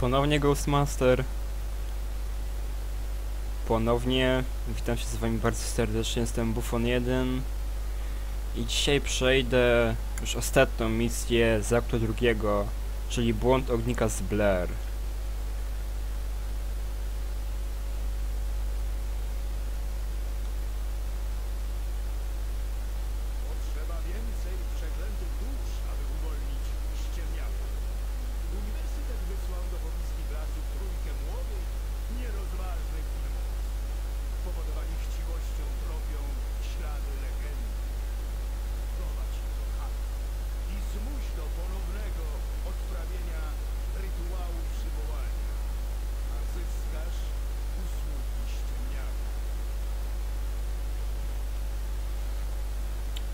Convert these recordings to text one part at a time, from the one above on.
Ponownie Ghostmaster. Ponownie witam się z wami bardzo serdecznie, jestem Buffon1 i dzisiaj przejdę już ostatnią misję z aktu drugiego, czyli Błąd Ognika z Blair.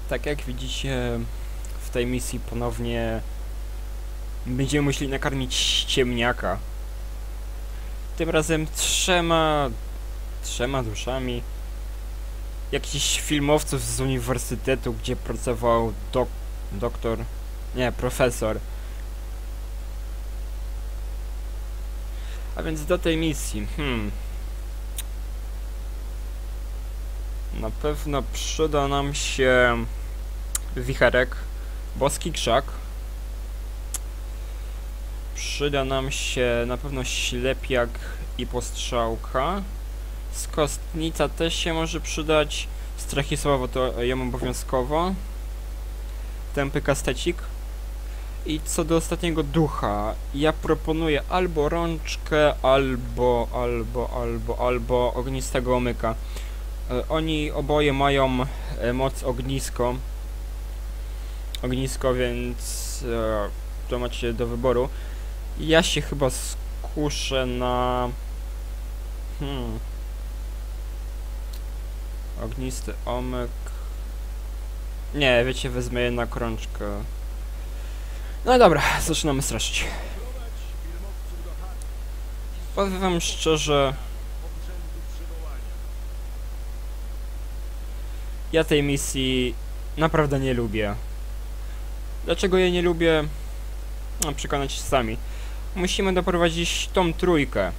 Tak jak widzicie w tej misji ponownie będziemy musieli nakarmić ściemniaka. Tym razem trzema trzema duszami jakichś filmowców z uniwersytetu, gdzie pracował dok doktor, nie, profesor. A więc do tej misji, hmm. Na pewno przyda nam się wicherek, boski krzak. Przyda nam się na pewno ślepiak i postrzałka. Skostnica też się może przydać. Strachisławo to ją obowiązkowo. Tępy kastecik. I co do ostatniego ducha, ja proponuję albo rączkę, albo, albo, albo, albo ognistego omyka. E, Oni oboje mają e, moc ognisko. Ognisko, więc e, to macie do wyboru. Ja się chyba skuszę na... Hmm. Ognisty omyk. Nie, wiecie, wezmę jednak rączkę. No dobra, zaczynamy straszyć. Powiem wam szczerze, obrzędu przywołania. Ja tej misji naprawdę nie lubię. Dlaczego jej nie lubię? No, przekonać się sami. Musimy doprowadzić tą trójkę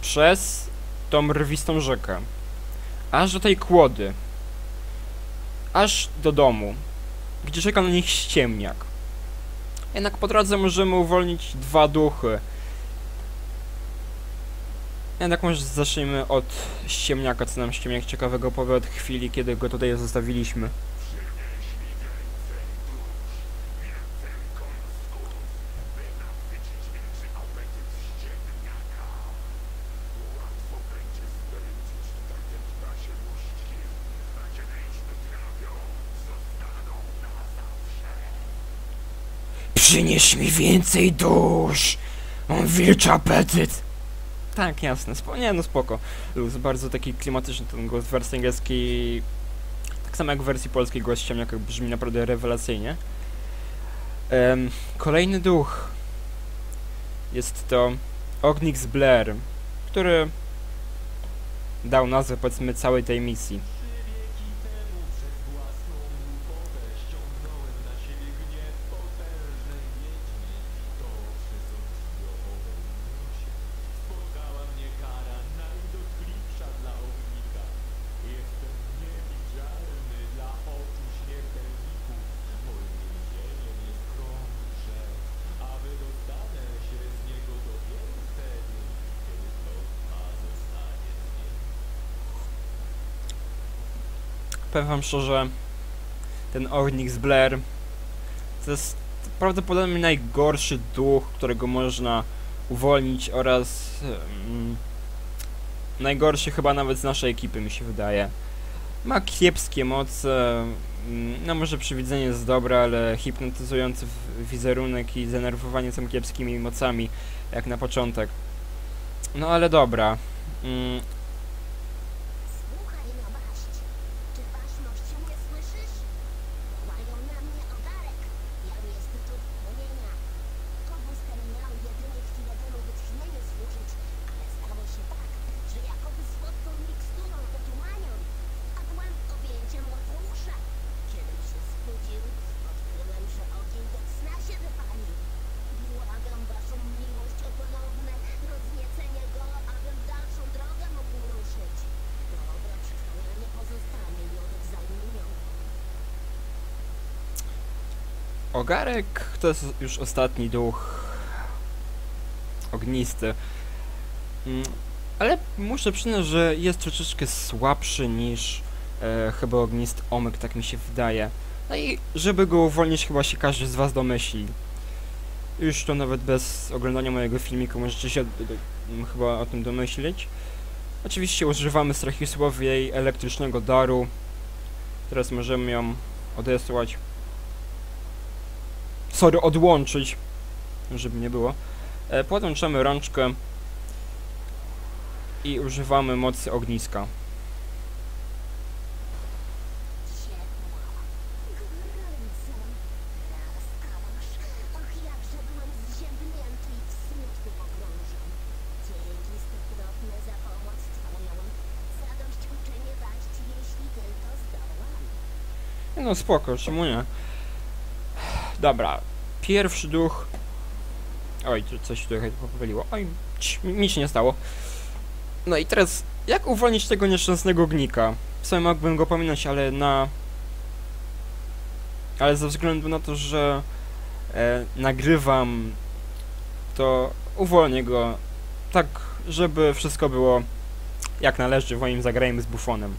przez tą rwistą rzekę. Aż do tej kłody. Aż do domu, gdzie czeka na nich ściemniak. Jednak po drodze możemy uwolnić dwa duchy. Jednak może zacznijmy od ściemniaka, co nam ściemniak ciekawego powie od chwili, kiedy go tutaj zostawiliśmy. Przynieś mi więcej dusz! Mam wilczy apetyt! Tak, jasne, nie no spoko. Luz, bardzo taki klimatyczny ten głos wersji angielskiej. Tak samo jak w wersji polskiej głos ściemniaka brzmi naprawdę rewelacyjnie. Em, kolejny duch. Jest to Ognix Blair, który dał nazwę powiedzmy całej tej misji. Powiem wam szczerze, ten Ognix Blair to jest prawdopodobnie najgorszy duch, którego można uwolnić oraz mm, najgorszy chyba nawet z naszej ekipy mi się wydaje. Ma kiepskie moce, mm, no może przywidzenie jest dobre, ale hipnotyzujący wizerunek i zdenerwowanie są kiepskimi mocami, jak na początek. No ale dobra. Ogarek to jest już ostatni duch ognisty. Mm, Ale muszę przyznać, że jest troszeczkę słabszy niż e, chyba ognisty omyk, tak mi się wydaje. No i żeby go uwolnić, chyba się każdy z was domyśli. Już to nawet bez oglądania mojego filmiku możecie się d- d- m, chyba o tym domyślić. Oczywiście używamy Strachisławiej elektrycznego daru. Teraz możemy ją odesłać. Sorry, odłączyć. Żeby nie było. E, podłączamy rączkę i używamy mocy ogniska. No spoko, czemu nie? Dobra, pierwszy duch. Oj, tu coś tutaj pomyliło. Oj, cii, mi się nie stało. No i teraz, jak uwolnić tego nieszczęsnego gnika? W sumie mógłbym go pominąć, ale na... Ale ze względu na to, że e, nagrywam, to uwolnię go tak, żeby wszystko było jak należy moim zagrajmy z bufonem.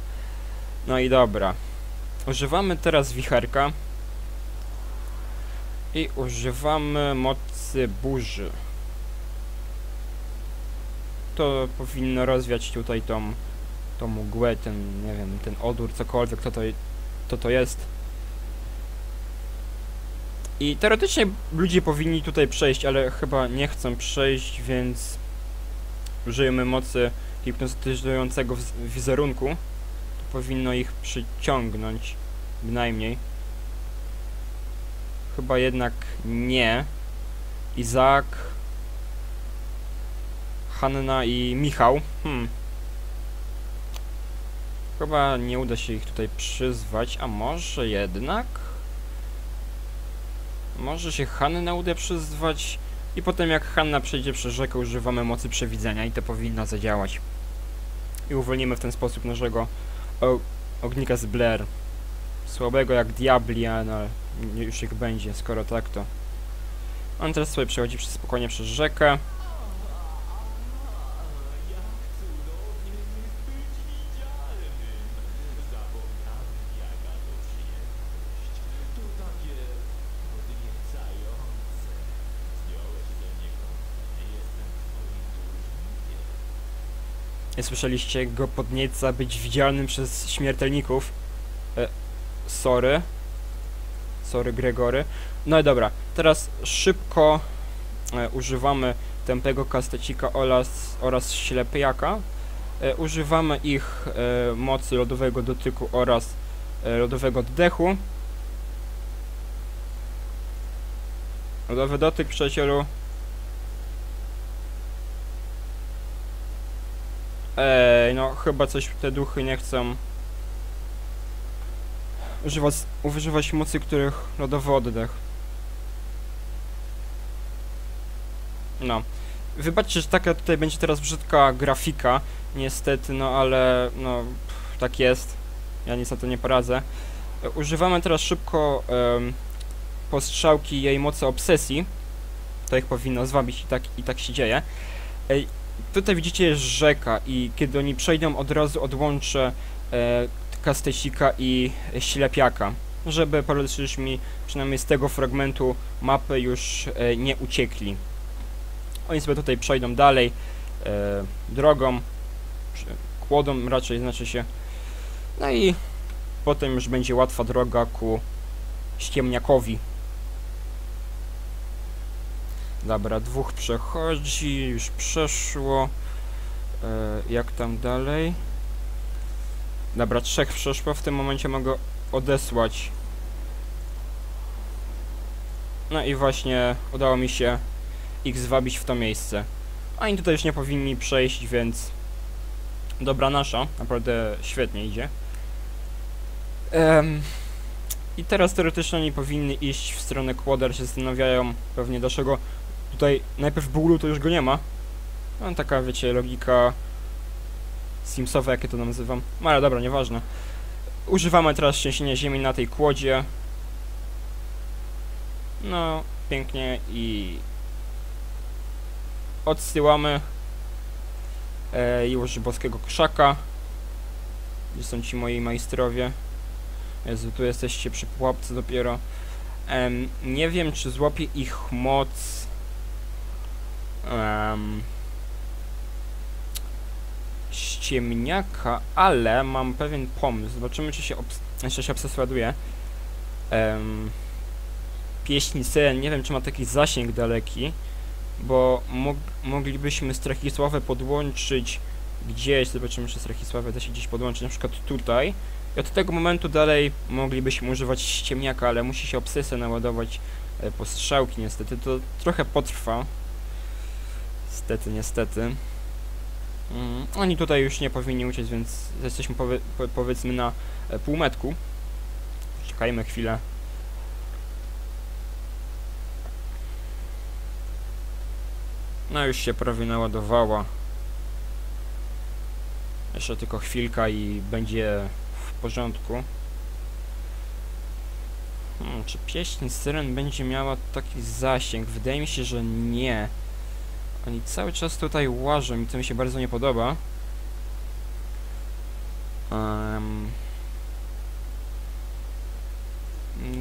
No i dobra. Używamy teraz wicherka i używamy mocy burzy. To powinno rozwiać tutaj tą, tą mgłę, ten, nie wiem, ten odór, cokolwiek, to to, to, to jest. I teoretycznie ludzie powinni tutaj przejść, ale chyba nie chcą przejść, więc użyjemy mocy hipnotyzującego wizerunku powinno ich przyciągnąć, bynajmniej. Chyba jednak nie. Izak, Hanna i Michał. Hmm. Chyba nie uda się ich tutaj przyzwać, a może jednak? Może się Hanna uda przyzwać i potem jak Hanna przejdzie przez rzekę używamy mocy przewidzenia i to powinno zadziałać. I uwolnimy w ten sposób naszego ognika z Blair. Słabego jak diabli, ale już ich będzie, skoro tak to. On teraz sobie przechodzi przez, spokojnie przez rzekę. Słyszeliście go podnieca być widzialnym przez śmiertelników. E, sorry. Sorry Gregory. No i dobra, teraz szybko e, używamy tępego kastecika oraz, oraz ślepiaka. E, używamy ich e, mocy lodowego dotyku oraz e, lodowego oddechu. Lodowy dotyk, przyjacielu. Ej, no chyba coś te duchy nie chcą używać, używać mocy, których lodowy oddech. No. Wybaczcie, że taka tutaj będzie teraz brzydka grafika, niestety, no ale no tak jest. Ja nic na to nie poradzę. E, Używamy teraz szybko em, postrzałki jej mocy obsesji. To ich powinno zwabić i tak, i tak się dzieje. Ej, tutaj widzicie jest rzeka i kiedy oni przejdą od razu odłączę e, kastecika i ślepiaka, żeby mi przynajmniej z tego fragmentu mapy już e, nie uciekli. Oni sobie tutaj przejdą dalej e, drogą, kłodą raczej znaczy się. No i potem już będzie łatwa droga ku ściemniakowi. Dobra, dwóch przechodzi, już przeszło. E, jak tam dalej? Dobra, trzech przeszło, w tym momencie mogę odesłać. No i właśnie udało mi się ich zwabić w to miejsce. Oni tutaj już nie powinni przejść, więc dobra nasza, naprawdę świetnie idzie. Em, I teraz teoretycznie oni powinny iść w stronę Kłoder, się zastanawiają pewnie dlaczego tutaj najpierw bólu to już go nie ma. No taka wiecie, logika Simsowa, jakie to nazywam. No ale dobra, nieważne. Używamy teraz trzęsienia ziemi na tej kłodzie. No, pięknie i odsyłamy e, już boskiego krzaka. Gdzie są ci moi majstrowie? Jezu, tu jesteście przy pułapce dopiero. Em, nie wiem, czy złapie ich moc. Um, ściemniaka, ale mam pewien pomysł. Zobaczymy, czy się, obs- jeszcze się obsesładuje. Um, pieśń Syren, nie wiem, czy ma taki zasięg daleki, bo mog moglibyśmy Strachisławę podłączyć gdzieś, zobaczymy, czy Strachisławę da się gdzieś podłączyć, na przykład tutaj. I od tego momentu dalej moglibyśmy używać ściemniaka, ale musi się obsesja naładować e, postrzałki niestety. To trochę potrwa. Niestety, niestety. Mm, oni tutaj już nie powinni uciec, więc jesteśmy powie po powiedzmy na e, półmetku. Czekajmy chwilę. No już się prawie naładowała. Jeszcze tylko chwilka i będzie w porządku. Hmm, czy pieśń syren będzie miała taki zasięg? Wydaje mi się, że nie. Oni cały czas tutaj łażą i to mi się bardzo nie podoba. Em,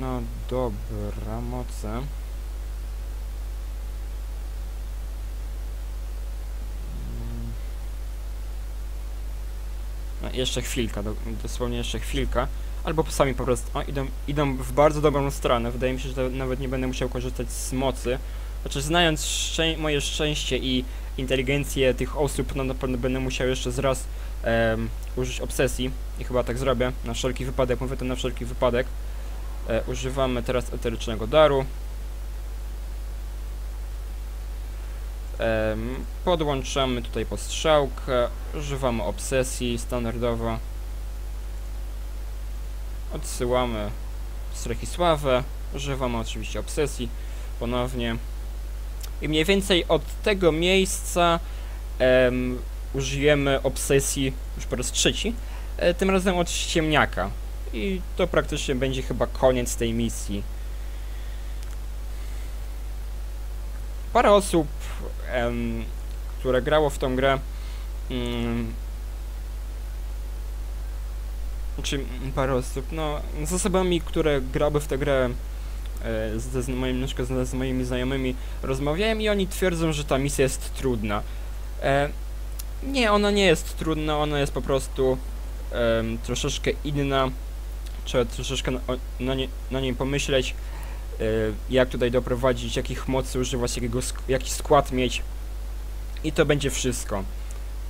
no dobra, moce. No, jeszcze chwilka, do, dosłownie jeszcze chwilka. Albo sami po prostu o, idą, idą w bardzo dobrą stronę. Wydaje mi się, że nawet nie będę musiał korzystać z mocy. Znaczy, znając szczę moje szczęście i inteligencję tych osób, no na pewno będę musiał jeszcze z raz em, użyć obsesji. I chyba tak zrobię, na wszelki wypadek, mówię to na wszelki wypadek. E, używamy teraz eterycznego daru. Podłączamy tutaj postrzałkę, używamy obsesji standardowo. Odsyłamy Strechisławę, używamy oczywiście obsesji ponownie. I mniej więcej od tego miejsca em, użyjemy obsesji już po raz trzeci, e, tym razem od ściemniaka. I to praktycznie będzie chyba koniec tej misji. Parę osób, em, które grało w tą grę, mm, czy mm, parę osób, no, z osobami, które grały w tę grę, ze, z moim, na przykład z, moimi znajomymi rozmawiałem i oni twierdzą, że ta misja jest trudna. E, nie, ona nie jest trudna, ona jest po prostu em, troszeczkę inna. Trzeba troszeczkę na, na, nie, na niej pomyśleć, e, jak tutaj doprowadzić, jakich mocy używać, jakiego, jaki skład mieć. I to będzie wszystko.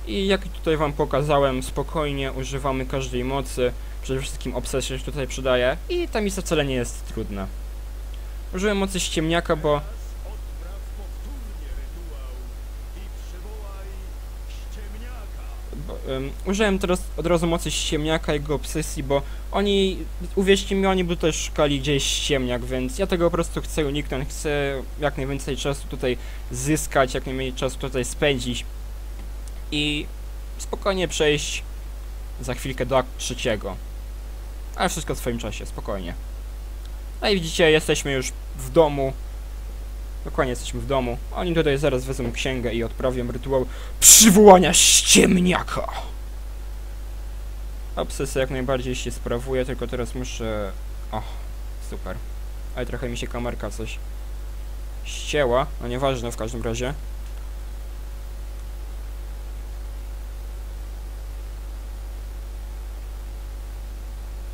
I jak tutaj wam pokazałem, spokojnie używamy każdej mocy. Przede wszystkim obsesja się tutaj przydaje. I ta misja wcale nie jest trudna. Użyłem mocy ściemniaka, bo. Bo, em, użyłem teraz od razu mocy ściemniaka, jego obsesji, bo oni, uwierzcie mi, oni by tutaj szukali gdzieś ściemniak, więc ja tego po prostu chcę uniknąć, chcę jak najwięcej czasu tutaj zyskać, jak najmniej czasu tutaj spędzić i spokojnie przejść za chwilkę do akt trzeciego. Ale wszystko w swoim czasie, spokojnie. No i widzicie, jesteśmy już w domu. Dokładnie jesteśmy w domu. Oni tutaj zaraz wezmą księgę i odprawią rytuał przywołania ściemniaka. Obsesja jak najbardziej się sprawuje, tylko teraz muszę... O, super. Ale trochę mi się kamerka coś ścięła, no nieważne w każdym razie.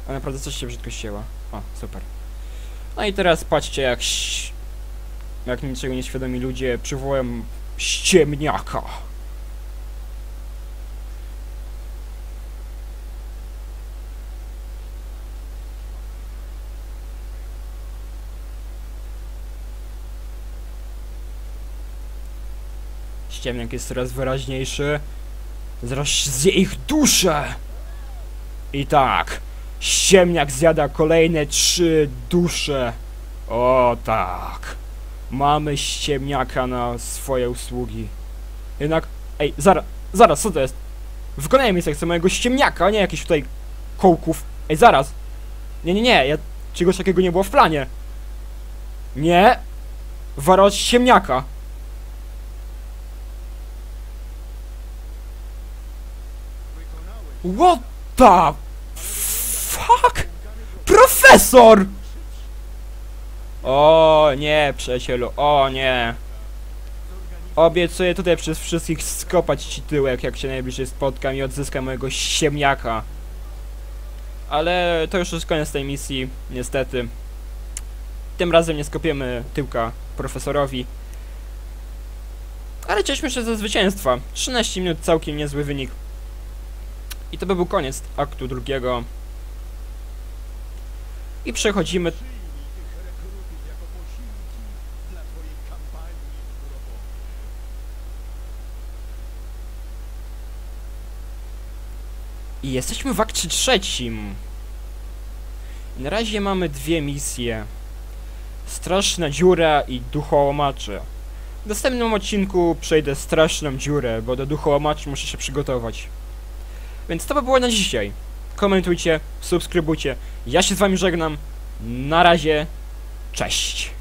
A naprawdę coś się brzydko ścięła. O, super. No i teraz patrzcie jak... Jak niczego nieświadomi ludzie przywołają ściemniaka. Ściemniak jest coraz wyraźniejszy. Zaraz zje ich duszę! I tak, ściemniak zjada kolejne trzy dusze. O tak. Mamy ściemniaka na swoje usługi. Jednak, ej, zaraz, zaraz, co to jest? Wykonałem misję, chcę mojego ściemniaka, a nie jakichś tutaj kołków. Ej, zaraz. Nie, nie, nie, ja, czegoś takiego nie było w planie. Nie! Wara od ciemniaka! Wykonałeś What the fuck? Profesor! O nie, przyjacielu, o nie. Obiecuję tutaj przez wszystkich skopać ci tyłek, jak się najbliżej spotkam i odzyskam mojego siemniaka. Ale to już jest koniec tej misji, niestety. Tym razem nie skopiemy tyłka profesorowi. Ale cieszmy się ze zwycięstwa. 13 minut, całkiem niezły wynik. I to by był koniec aktu drugiego. W robocie. I jesteśmy w akcie trzecim. I na razie mamy dwie misje. Straszna dziura i duchołomacze. W następnym odcinku przejdę straszną dziurę, bo do duchołomaczy muszę się przygotować. Więc to by było na dzisiaj. Komentujcie, subskrybujcie. Ja się z wami żegnam. Na razie. Cześć.